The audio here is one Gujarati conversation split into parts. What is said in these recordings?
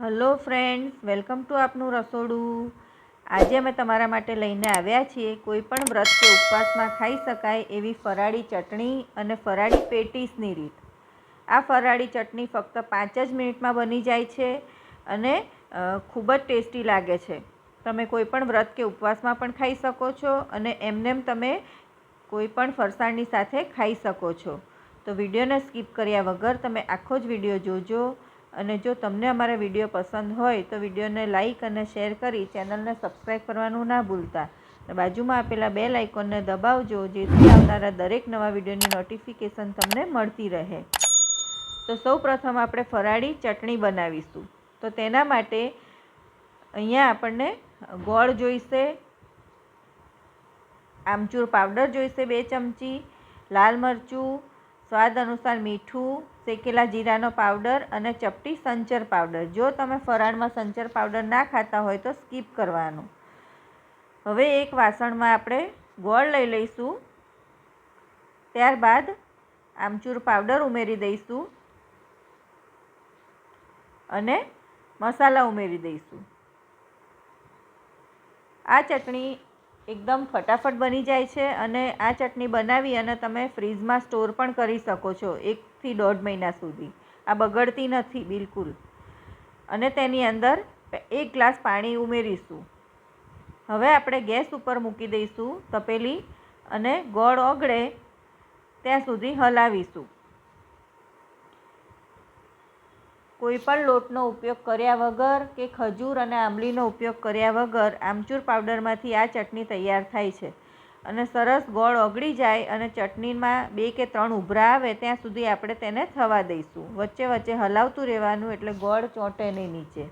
હલો ફ્રેન્ડ્સ, વેલકમ ટુ આપનું રસોડું. આજે અમે તમારા માટે લઈને આવ્યા છીએ કોઈ પણ વ્રત કે ઉપવાસમાં ખાઈ શકાય એવી ફરાળી ચટણી અને ફરાળી પેટીસની રીત. આ ફરાળી ચટણી ફક્ત પાંચ જ મિનિટમાં બની જાય છે અને ખૂબ જ ટેસ્ટી લાગે છે. તમે કોઈ પણ વ્રત કે ઉપવાસમાં પણ ખાઈ શકો છો અને એમનેમ તમે કોઈ પણ ફરસાણની સાથે ખાઈ શકો છો. તો વિડીયોને સ્કીપ કર્યા વગર તમે આખો જ વીડિયો જોજો. અને જો તમને અમારા વીડિયો પસંદ હોય તો વિડીયોને લાઇક અને શેર કરી ચેનલને સબસ્ક્રાઈબ કરવાનું ના ભૂલતા. બાજુમાં આપેલા બે લાઇકોનને દબાવજો, જેથી આવનારા દરેક નવા વિડીયોની નોટિફિકેશન તમને મળતી રહે. તો સૌ પ્રથમ આપણે ફરાળી ચટણી બનાવીશું. તો તેના માટે અહીંયા આપણને ગોળ જોઈશે, આમચૂર પાવડર જોઈશે બે ચમચી, લાલ મરચું સ્વાદ અનુસાર મીઠું, શેકેલા જીરાનો પાવડર અને ચપટી સંચર પાવડર. જો તમે ફરાળમાં સંચર પાવડર ના ખાતા હોય તો સ્કીપ કરવાનું. હવે એક વાસણમાં આપણે ગોળ લઈ લઈશું. ત્યારબાદ આમચૂર પાવડર ઉમેરી દઈશું. અને મસાલા ઉમેરી દઈશું. આ ચટણી એકદમ ફટાફટ બની જાય છે અને આ ચટણી બનાવી અને તમે ફ્રીજમાં સ્ટોર પણ કરી શકો છો એકથી દોઢ મહિના સુધી. આ બગડતી નથી, બિલકુલ. અને તેની અંદર એક ગ્લાસ પાણી ઉમેરીશું. હવે આપણે ગેસ ઉપર મૂકી દઈશું તપેલી અને ગોળ ઓગળે ત્યાં સુધી હલાવીશું. કોઈ પણ લોટનો ઉપયોગ કર્યા વગર કે ખજૂર અને આંબલીનો ઉપયોગ કર્યા વગર આમચૂર પાવડરમાંથી આ ચટણી તૈયાર થાય છે. અને સરસ ગોળ ઓગળી જાય અને ચટણીમાં બે કે ત્રણ ઉભરા આવે ત્યાં સુધી આપણે તેને થવા દઈશું. વચ્ચે વચ્ચે હલાવતું રહેવાનું એટલે ગોળ ચોંટે નહીં નીચે.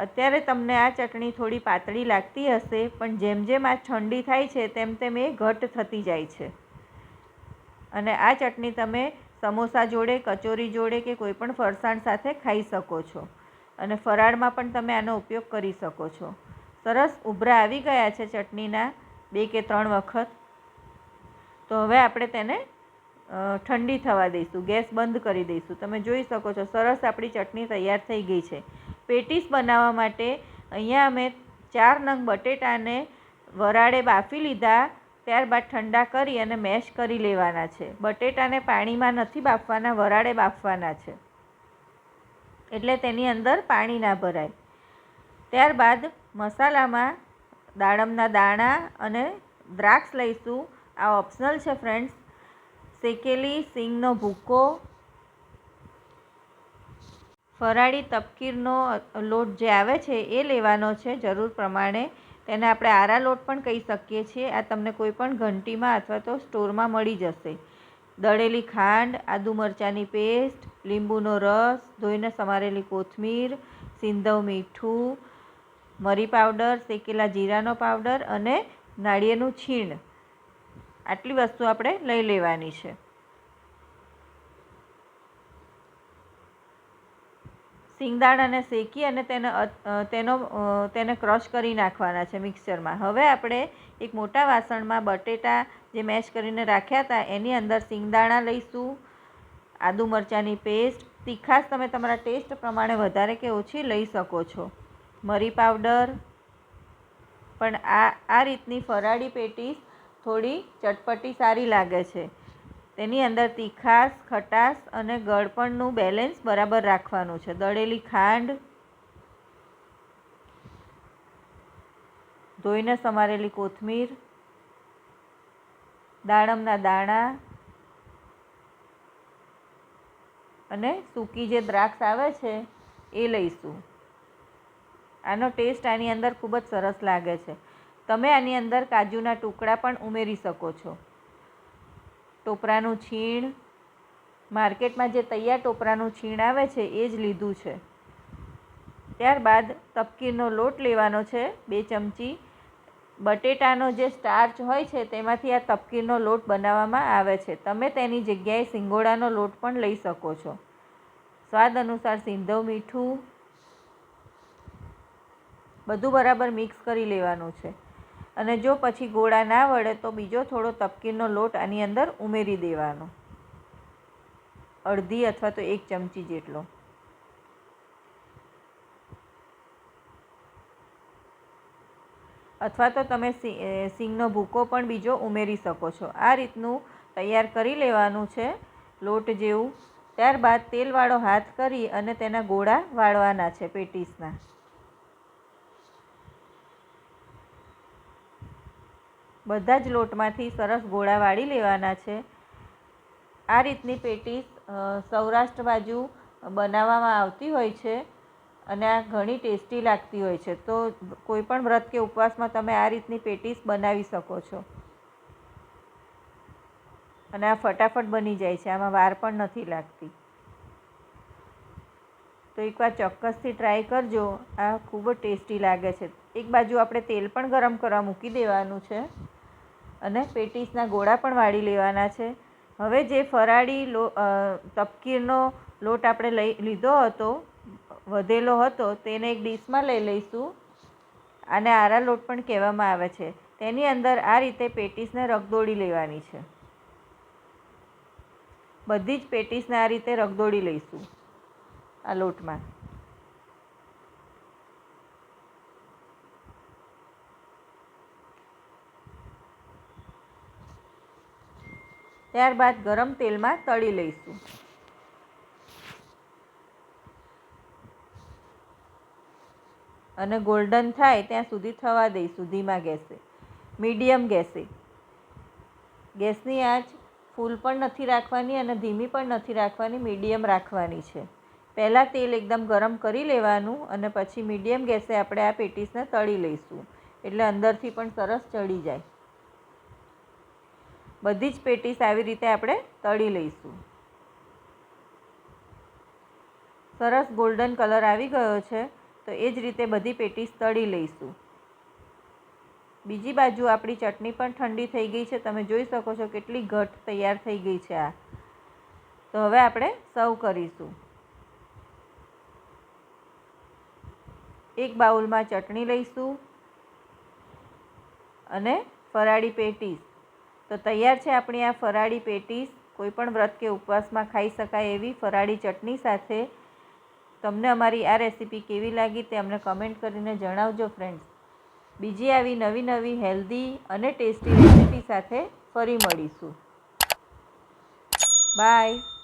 અત્યારે તમને આ ચટણી થોડી પાતળી લાગતી હશે, પણ જેમ જેમ આ ઠંડી થાય છે, તેમ તેમ એ ઘટ થતી જાય છે. અને આ ચટણી તમે સમોસા જોડે, કચોરી જોડે કે કોઈ પણ ફરસાણ સાથે ખાઈ શકો છો. અને ફરાળમાં પણ તમે આનો ઉપયોગ કરી શકો છો. સરસ ઉભરા આવી ગયા છે ચટણીના બે કે ત્રણ વખત. તો હવે આપણે તેને ઠંડી થવા દઈશું, ગેસ બંધ કરી દઈશું. તમે જોઈ શકો છો, સરસ આપણી ચટણી તૈયાર થઈ ગઈ છે. પેટીસ બનાવવા માટે અહીંયા અમે ચાર નંગ બટેટાને વરાળે બાફી લીધા. ત્યારબાદ ઠંડા કરી અને મેશ કરી લેવાના છે. બટેટાને પાણીમાં નથી બાફવાના, વરાળે બાફવાના છે. એટલે તેની અંદર પાણી ના ભરાય. ત્યારબાદ મસાલામાં દાડમના દાણા અને દ્રાક્ષ લઈશું. આ ઓપ્શનલ છે ફ્રેન્ડ્સ. શેકેલી સિંગનો ભૂકો, ફરાળી તપકીરનો લોટ જે આવે છે એ લેવાનો છે, જરૂર પ્રમાણે. તેને આપણે આરા લોટ પણ કહી શકીએ છીએ. આ તમને કોઈ પણ ઘંટીમાં અથવા તો સ્ટોરમાં મળી જશે. દળેલી ખાંડ, આદુ મરચાંની પેસ્ટ, લીંબુનો રસ, ધોઈને સમારેલી કોથમીર, સિંધવ મીઠું, મરી પાવડર, શેકેલા જીરાનો પાવડર અને નાળિયેરનું છીણ. આટલી વસ્તુ આપણે લઈ લેવાની છે. સિંગદાણાને શેકી અને તેને તેનો તેને ક્રશ કરી નાખવાના છે મિક્સરમાં. હવે આપણે એક મોટા વાસણમાં બટેટા જે મેશ કરીને રાખ્યા હતા, એની અંદર સિંગદાણા લઈશું, આદુ મરચાંની પેસ્ટ, તીખાશ તમે તમારા ટેસ્ટ પ્રમાણે વધારે કે ઓછી લઈ શકો છો. મરી પાવડર, પણ આ આ રીતની ફરાળી પેટીસ થોડી ચટપટી સારી લાગે છે. તેની અંદર તીખાશ, ખટાશ અને ગળપણનું બેલેન્સ બરાબર રાખવાનું છે. દળેલી ખાંડ ધોઈને સમારેલી કોથમીર, દાડમના દાણા અને સૂકી જે દ્રાક્ષ આવે છે એ લઈશું. આનો ટેસ્ટ આની અંદર ખૂબ જ સરસ લાગે છે. તમે આની અંદર કાજુના ટુકડા પણ ઉમેરી શકો છો. ટોપરાનું છીણ, માર્કેટમાં જે તૈયાર ટોપરાનું છીણ આવે છે, એ જ લીધું છે. ત્યારબાદ તપકીરનો લોટ લેવાનો છે, બે ચમચી. બટેટાનો જે સ્ટાર્ચ હોય છે, તેમાંથી આ તપકીરનો લોટ બનાવવામાં આવે છે. તમે તેની જગ્યાએ સિંગોડાનો લોટ પણ લઈ શકો છો. સ્વાદ અનુસાર સિંધવ મીઠું બધું બરાબર મિક્સ કરી લેવાનું છે. અને જો પછી ગોળા ના વળે તો બીજો થોડો તપકીરનો લોટ આની અંદર ઉમેરી દેવાનો. અડધી અથવા તો એક ચમચી જેટલો. અથવા તો તમે સિંગનો ભૂકો પણ બીજો ઉમેરી શકો છો. આ રીતનું તૈયાર કરી લેવાનું છે લોટ જેવું. ત્યારબાદ તેલવાળો હાથ કરી અને તેના ગોળા વાળવાના છે પેટીસના. બધા જ લોટમાંથી સરસ ગોળા વાળી લેવાના છે. આ રીતની પેટીસ સૌરાષ્ટ્ર બાજુ બનાવવામાં આવતી હોય છે અને આ ઘણી ટેસ્ટી લાગતી હોય છે. તો કોઈપણ વ્રત કે ઉપવાસમાં તમે આ રીતની પેટીસ બનાવી શકો છો. અને આ ફટાફટ બની જાય છે. આમાં વાર પણ નથી લાગતી. તો એકવાર ચોક્કસથી ટ્રાય કરજો. આ ખૂબ જ ટેસ્ટી લાગે છે. એક બાજુ આપણે તેલ પણ ગરમ કરવા મૂકી દેવાનું છે. અને પેટીસના ગોળા પણ વાળી લેવાના છે. હવે જે ફરાળી લો તપકીરનો લોટ આપણે લઈ, લીધો હતો, વધેલો હતો, તેને એક ડીશમાં લઈ લઈશું. આને આરા લોટ પણ કહેવામાં આવે છે. તેની અંદર આ રીતે પેટીસને રગદોડી લેવાની છે. બધી જ પેટીસને આ રીતે રગદોડી લઈશું, આ લોટમાં. ત્યારબાદ ગરમ તેલમાં તળી લઈશું. અને ગોલ્ડન થાય ત્યાં સુધી થવા દઈશું ધીમા ગેસે, મીડિયમ ગેસે. ગેસની આંચ ફૂલ પણ નથી રાખવાની અને ધીમી પણ નથી રાખવાની, મીડિયમ રાખવાની છે. પહેલાં તેલ એકદમ ગરમ કરી લેવાનું અને પછી મીડિયમ ગેસે આપણે આ પેટીસને તળી લઈશું. એટલે અંદરથી પણ સરસ ચડી જાય. બધી જ પેટીસ આવી રીતે આપણે તળી લઈશું. સરસ ગોલ્ડન કલર આવી ગયો છે, તો એ જ રીતે બધી પેટીસ તળી લઈશું. બીજી બાજુ આપણી ચટણી પણ ઠંડી થઈ ગઈ છે, તમે જોઈ શકો છો કેટલી ઘટ તૈયાર થઈ ગઈ છે આ. તો હવે આપણે સર્વ કરીશું. એક બાઉલમાં ચટણી લઈશું અને ફરાળી પેટીસ. તો તૈયાર છે આપણી આ ફરાળી પેટીસ. કોઈપણ વ્રત કે ઉપવાસમાં ખાઈ શકાય એવી ફરાળી ચટણી સાથે. તમને અમારી આ રેસીપી કેવી લાગી તે અમને કમેન્ટ કરીને જણાવજો ફ્રેન્ડ્સ. બીજી આવી નવી નવી હેલ્ધી અને ટેસ્ટી રેસીપી સાથે ફરી મળીશું. બાય.